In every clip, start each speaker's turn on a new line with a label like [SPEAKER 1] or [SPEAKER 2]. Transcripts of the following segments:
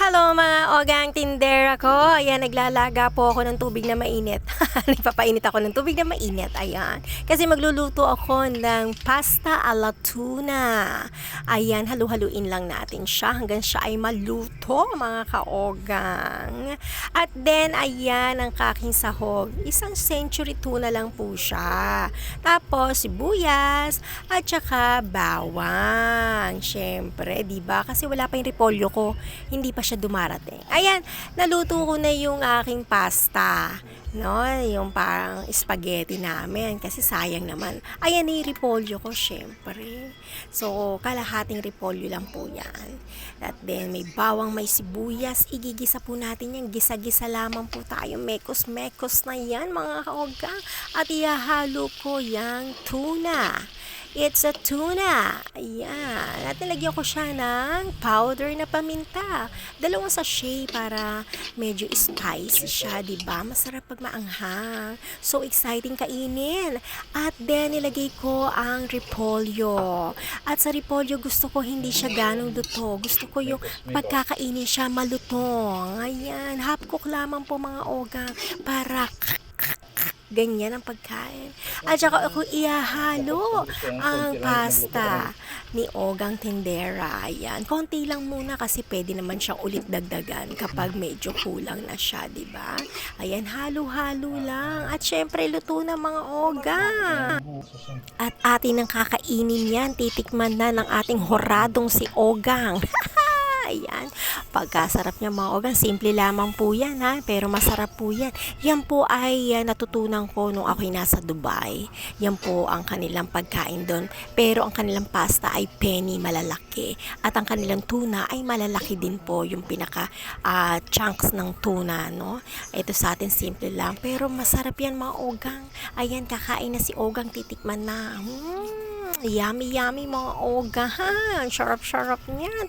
[SPEAKER 1] Hello mga ogang tindera ko. Ayan, naglalaga po ako ng tubig na mainit. Nagpapainit ako ng tubig na mainit. Ayan. Kasi magluluto ako ng pasta alla tuna. Ayan, halu-haluin lang natin siya hanggang siya ay maluto mga kaogang. At then, ayan ang kaking sahog. Isang century tuna lang po siya. Tapos, sibuyas at saka bawang. Siyempre, di ba? Kasi wala pa yung repolyo ko. Hindi pa siya dumarating. Ayan, naluto ko na yung aking pasta. No, yung parang spaghetti namin. Kasi sayang naman. Ayan na yung repolyo ko, syempre. So, kalahating repolyo lang po yan. At then, may bawang, may sibuyas. Igigisa po natin yan. Gisa-gisa lamang po tayo. Mekos-mekos na yan, mga kaoga. At ihahalo ko yung tuna. It's a tuna. Ayan. At nilagyan ko siya ng powder na paminta. Dalawang sachet para medyo spicy siya, di ba? Masarap pag maanghang. So exciting kainin. At then nilagay ko ang repolyo. At sa repolyo gusto ko hindi siya ganong duto. Gusto ko yung pagkakainin siya malutong. Ayan. Half cook lamang po mga ogang para ganyan ang pagkain. At saka ako ihahalo ang pasta ni Ogang Tendera. Ayan. Konti lang muna kasi pwede naman siyang ulit dagdagan kapag medyo kulang na siya, di ba? Ayan, halo-halo lang. At syempre, luto na mga Ogang. At atin ang kakainin yan. Titikman na ng ating horadong si Ogang. Ayan. Pagkasarap niya mga ogang, simple lamang po yan ha, pero masarap po yan. Yan po ay uh, natutunan ko nung ako'y nasa Dubai. Yan po ang kanilang pagkain doon. Pero ang kanilang pasta ay penny malalaki. At ang kanilang tuna ay malalaki din po yung pinaka uh, chunks ng tuna. No? Ito sa atin simple lang. Pero masarap yan mga ogang. Ayan, kakain na si ogang, titikman na. Hmm, yummy yummy mga ogang. Sharap-sharap niyan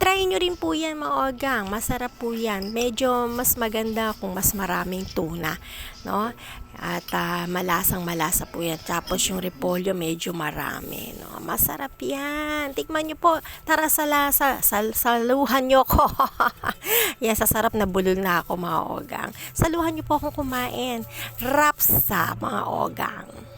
[SPEAKER 1] try nyo rin po yan mga ogang. Masarap po yan. Medyo mas maganda kung mas maraming tuna. No? At uh, malasang malasa po yan. Tapos yung repolyo medyo marami. No? Masarap yan. Tikman nyo po. Tara sa lasa. Sal saluhan nyo ko. yan, sa sarap na bulol na ako mga ogang. Saluhan nyo po akong kumain. Rapsa mga ogang.